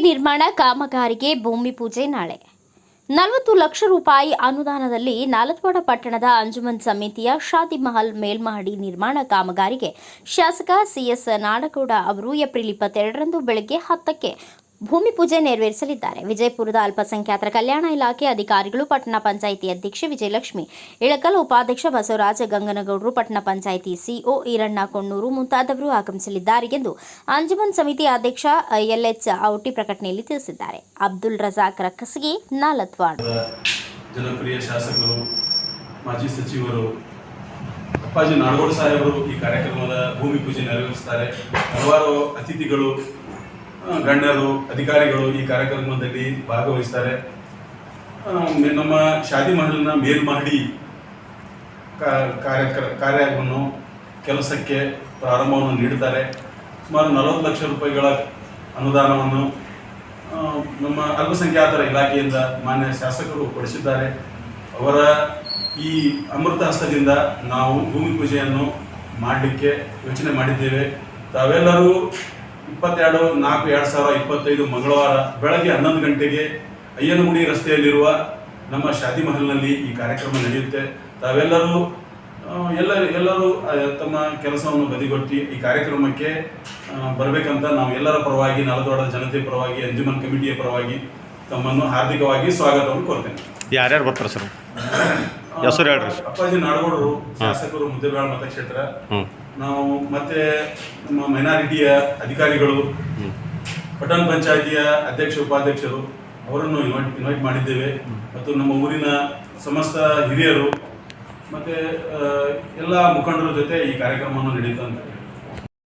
ನಿರ್ಮಾಣ ಕಾಮಗಾರಿಗೆ ಭೂಮಿ ಪೂಜೆ ನಾಳೆ. ನಲವತ್ತು ಲಕ್ಷ ರೂಪಾಯಿ ಅನುದಾನದಲ್ಲಿ ನಾಲತ್ವಾಡ ಪಟ್ಟಣದ ಅಂಜುಮನ್ ಸಮಿತಿಯ ಶಾದಿ ಮಹಲ್ ಮೇಲ್ಮಹಡಿ ನಿರ್ಮಾಣ ಕಾಮಗಾರಿಗೆ ಶಾಸಕ ಸಿಎಸ್ ನಾಡಗೌಡ ಅವರು ಏಪ್ರಿಲ್ ಇಪ್ಪತ್ತೆರಡರಂದು ಬೆಳಗ್ಗೆ ಹತ್ತಕ್ಕೆ ಭೂಮಿ ಪೂಜೆ ನೆರವೇರಿಸಲಿದ್ದಾರೆ. ವಿಜಯಪುರದ ಅಲ್ಪಸಂಖ್ಯಾತರ ಕಲ್ಯಾಣ ಇಲಾಖೆ ಅಧಿಕಾರಿಗಳು, ಪಟ್ಟಣ ಪಂಚಾಯಿತಿ ಅಧ್ಯಕ್ಷೆ ವಿಜಯಲಕ್ಷ್ಮಿ, ಇಳಕಲ್ ಉಪಾಧ್ಯಕ್ಷ ಬಸವರಾಜ ಗಂಗನಗೌಡರು, ಪಟ್ಟಣ ಪಂಚಾಯಿತಿ ಸಿಒ ಈರಣ್ಣ ಕೊಣ್ಣೂರು ಮುಂತಾದವರು ಆಗಮಿಸಲಿದ್ದಾರೆ ಎಂದು ಅಂಜುಮನ್ ಸಮಿತಿ ಅಧ್ಯಕ್ಷ ಎಲ್ಎಚ್ ಔಟಿ ಪ್ರಕಟಣೆಯಲ್ಲಿ ತಿಳಿಸಿದ್ದಾರೆ. ಅಬ್ದುಲ್ ರಜಾಕ್ ರಕ್ಕಸಗಿ ನಾಲತ್ವಾಡ್. ಜನಪ್ರಿಯ ಶಾಸಕರು, ಮಾಜಿ ಸಚಿವರು, ಅಪ್ಪಾಜಿ ನಾಡಗೌಡ ಸಾಹೇಬರು ಈ ಕಾರ್ಯಕ್ರಮದ ಭೂಮಿ ಪೂಜೆ ನೆರವೇರಿಸ್ತಾರೆ ಹಲವಾರು ಅತಿಥಿಗಳು ಗಣ್ಯರು, ಅಧಿಕಾರಿಗಳು ಈ ಕಾರ್ಯಕ್ರಮದಲ್ಲಿ ಭಾಗವಹಿಸ್ತಾರೆ. ನಮ್ಮ ಶಾದಿ ಮಹಲ್ನ ಮೇಲ್ಮಹಡಿ ಕಾರ್ಯಕ್ರ, ಕಾರ್ಯವನ್ನು, ಕೆಲಸಕ್ಕೆ ಪ್ರಾರಂಭವನ್ನು ನೀಡುತ್ತಾರೆ ಸುಮಾರು ನಲವತ್ತು ಲಕ್ಷ ರೂಪಾಯಿಗಳ ಅನುದಾನವನ್ನು ನಮ್ಮ ಅಲ್ಪಸಂಖ್ಯಾತರ ಇಲಾಖೆಯಿಂದ ಮಾನ್ಯ ಶಾಸಕರು ಕೊಡಿಸಿದ್ದಾರೆ. ಅವರ ಈ ಅಮೃತ ಹಸ್ತದಿಂದ ನಾವು ಭೂಮಿ ಪೂಜೆಯನ್ನು ಮಾಡಲಿಕ್ಕೆ ಯೋಚನೆ ಮಾಡಿದ್ದೇವೆ. ತಾವೆಲ್ಲರೂ ಇಪ್ಪತ್ತೆರಡು ನಾಲ್ಕು ಎರಡು ಸಾವಿರ ಇಪ್ಪತ್ತೈದು ಮಂಗಳವಾರ ಬೆಳಗ್ಗೆ ಹನ್ನೊಂದು ಗಂಟೆಗೆ ಅಯ್ಯನಗುಡಿ ರಸ್ತೆಯಲ್ಲಿರುವ ನಮ್ಮ ಶಾದಿ ಮಹಲ್ನಲ್ಲಿ ಈ ಕಾರ್ಯಕ್ರಮ ನಡೆಯುತ್ತೆ. ತಾವೆಲ್ಲರೂ ಎಲ್ಲ ಎಲ್ಲರೂ ತಮ್ಮ ಕೆಲಸವನ್ನು ಬದಿಗೊಟ್ಟಿ ಈ ಕಾರ್ಯಕ್ರಮಕ್ಕೆ ಬರಬೇಕಂತ ನಾವು ಎಲ್ಲರ ಪರವಾಗಿ ನಲದೋಡದ ಜನತೆ ಪರವಾಗಿ ಅಂಜುಮನ್ ಕಮಿಟಿಯ ಪರವಾಗಿ ತಮ್ಮನ್ನು ಹಾರ್ದಿಕವಾಗಿ ಸ್ವಾಗತವನ್ನು ಕೋರ್ತೇನೆ. ಯಾರ್ಯಾರು ಬರ್ತಾರೆ ಸರ್? ಹೆಸರು ಹೇಳ್ರಿ. ಅಪ್ಪಾಜಿ ನಾಡಗೌಡರು ಶಾಸಕರು ಮುದ್ದೇಬೇಳ ಮತಕ್ಷೇತ್ರ. ನಾವು ಮತ್ತೆ ನಮ್ಮ ಮೈನಾರಿಟಿಯ ಅಧಿಕಾರಿಗಳು, ಪಟ್ಟಣ ಪಂಚಾಯಿತಿಯ ಅಧ್ಯಕ್ಷ, ಉಪಾಧ್ಯಕ್ಷರು, ಅವರನ್ನು ಇನ್ವೈಟ್ ಇನ್ವೈಟ್ ಮಾಡಿದ್ದೇವೆ. ಮತ್ತು ನಮ್ಮ ಊರಿನ ಸಮಸ್ತ ಹಿರಿಯರು, ಮತ್ತು ಎಲ್ಲ ಮುಖಂಡರ ಜೊತೆ ಈ ಕಾರ್ಯಕ್ರಮವನ್ನು ನಡೆಯುತ್ತೆ ಅಂತ